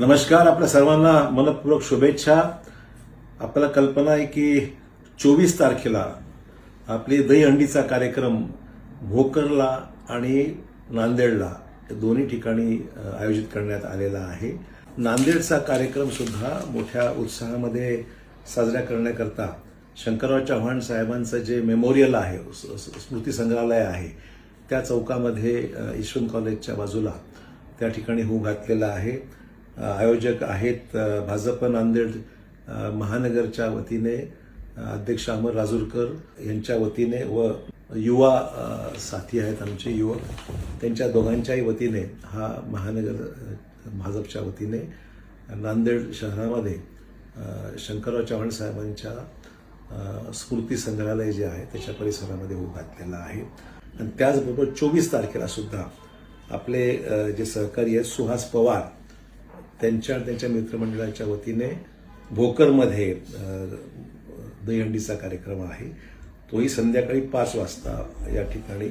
नमस्कार आपल्या सर्वांना मनपूर्वक शुभेच्छा. आपल्याला कल्पना आहे की चोवीस तारखेला आपली दहीहंडीचा कार्यक्रम भोकरला आणि नांदेडला दोन्ही ठिकाणी आयोजित करण्यात आलेला आहे. नांदेडचा कार्यक्रम सुद्धा मोठ्या उत्साहामध्ये साजरा करण्याकरता शंकरराव चव्हाण साहेबांचं जे मेमोरियल आहे स्मृती संग्रहालय आहे त्या चौकामध्ये ईश्वन कॉलेजच्या बाजूला त्या ठिकाणी होऊ घातलेला आहे. आयोजक आहेत भाजप नांदेड महानगरच्या वतीने अध्यक्ष अमर राजूरकर यांच्या वतीने व युवा साथी आहेत आमचे युवक त्यांच्या दोघांच्याही वतीने हा महानगर भाजपच्या वतीने नांदेड शहरामध्ये शंकरराव चव्हाण साहेबांच्या स्फूर्ती स्मृती संग्रहालय जे आहे त्याच्या परिसरामध्ये होऊ घातलेला आहे. आणि त्याचबरोबर चोवीस तारखेला सुद्धा आपले जे सहकारी आहेत सुहास पवार त्यांच्या त्यांच्या मित्रमंडळाच्या वतीने भोकरमध्ये दहीहंडीचा कार्यक्रम आहे. तोही संध्याकाळी पाच वाजता या ठिकाणी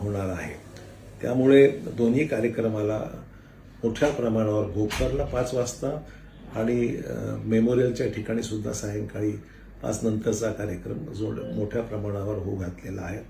होणार आहे. त्यामुळे दोन्ही कार्यक्रमाला मोठ्या प्रमाणावर भोकरला पाच वाजता आणि मेमोरियलच्या ठिकाणी सुद्धा सायंकाळी पाच नंतरचा कार्यक्रम जोड मोठ्या प्रमाणावर होऊ घातलेला आहे.